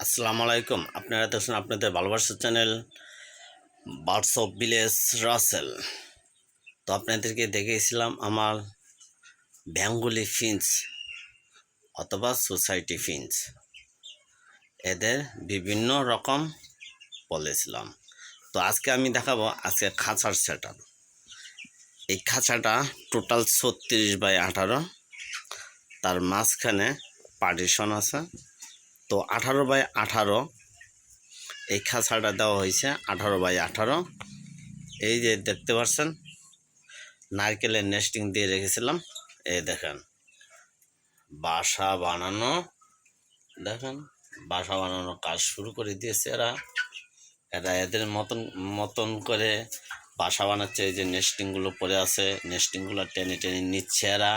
আসসালামু আলাইকুম। আপনারা দেখছেন আপনাদের ভালোবাসার channel birds of village Rasel তো আপনাদেরকে দেখিয়েছিলাম আমার বেঙ্গলি ফিন্স অথবা সোসাইটি ফিন্স এদের বিভিন্ন রকম বলেছিলাম। তো আজকে আমি দেখাবো আজকে খাঁচার সেট এই খাঁচাটা টোটাল ছত্রিশ বাই আঠারো। তার মাঝখানে পার্টিশন আছে। তো আঠারো বাই আঠারো, এই খাঁচাটা দেওয়া হয়েছে আঠারো বাই আঠারো। এই যে দেখতে পাচ্ছেন, নারকেলের নেস্টিং দিয়ে রেখেছিলাম। এই দেখেন, বাসা বানানো, দেখেন, বাসা বানানোর কাজ শুরু করে দিয়েছে এরা। এরা এদের মতন মতন করে বাসা বানাচ্ছে, এই যে নেস্টিংগুলো পড়ে আছে নেস্টিংগুলো টেনে টেনে নিচ্ছে এরা।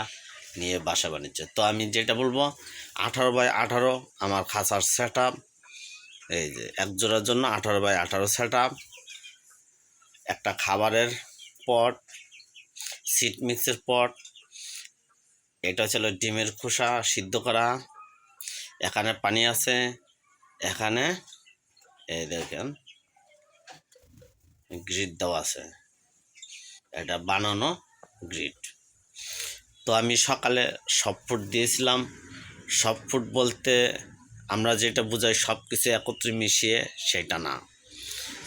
নিয়ে বাসা বানিয়েছে তো আমি যেটা বলব, আঠারো বাই আঠারো আমার খাঁচার সেট এই যে এক জোড়ার জন্য আঠারো বাই আঠারো সেট একটা খাবারের পট সিট মিক্সের পট এটা ছিল ডিমের খোসা সিদ্ধ করা, এখানে পানি আছে, এখানে এই দেখেন গ্রিড দেওয়া আছে, এটা বানানো গ্রিড তো আমি সকালে সব ফুড দিয়েছিলাম। সব ফুড বলতে আমরা যেটা বোঝাই সব কিছু একত্রে মিশিয়ে সেটা না।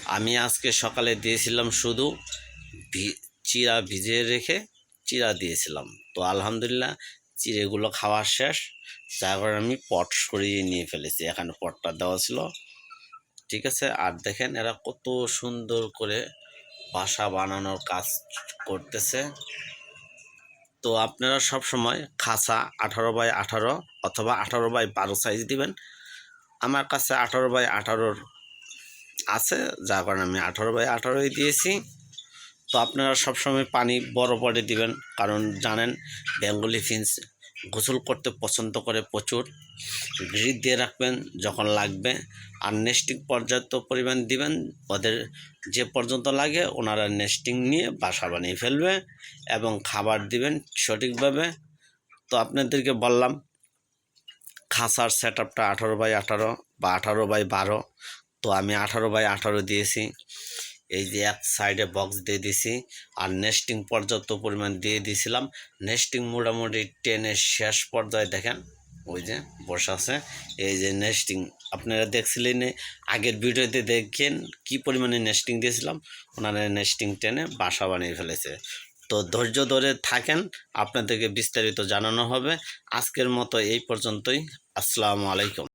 আমি আজকে সকালে দিয়েছিলাম শুধু চিরা ভিজিয়ে রেখে চিরা দিয়েছিলাম। তো আলহামদুলিল্লাহ চিড়েগুলো খাওয়া শেষ। কারণে আমি পট সরিয়ে নিয়ে ফেলেছি। এখানে পটটা দেওয়া ছিল। ঠিক আছে? আর দেখেন এরা কত সুন্দর করে বাসা বানানোর কাজ করতেছে। তো আপনারা সব সময় খাসা আঠারো বাই আঠারো অথবা আঠারো বাই বারো সাইজ দিবেন। আমার কাছে আঠারো বাই আঠারোর আছে, যার কারণে আমি আঠারো বাই আঠারোই দিয়েছি। তো আপনারা সবসময় পানি বড় পটে দিবেন, কারণ জানেন বেঙ্গলি ফিন্স গোসল করতে পছন্দ করে প্রচুর। গ্রিড দিয়ে রাখবেন যখন লাগবে। আর নেস্টিং পর্যাপ্ত পরিমাণ দিবেন, ওদের যে পর্যন্ত লাগে ওনারা নেস্টিং নিয়ে বাসা বানিয়ে ফেলবে এবং খাবার দিবেন সঠিকভাবে। তো আপনাদেরকে বললাম, খাসার সেট আপটা আঠারো বাই আঠারো বা আঠারো বাই বারো। তো আমি আঠারো বাই আঠারো দিয়েছি। এই যে এক সাইডে বক্স দিয়ে দিছি, আর নেস্টিং পর্যাপ্ত পরিমাণ দিয়ে দিয়েছিলাম নেস্টিং মোটামুটি টেনের শেষ পর্যায়ে দেখেন, ওই যে বসে আছে। এই যে নেস্টিং আপনারা দেখছিলেন আগের ভিডিওতে দেখেন কি পরিমাণে নেস্টিং দিয়েছিলাম? ওনারা নেস্টিং টেনে বাসা বানিয়ে ফেলেছে। তো ধৈর্য ধরে থাকেন, আপনাদেরকে বিস্তারিত জানানো হবে। আজকের মতো এই পর্যন্তই। আসসালামু আলাইকুম।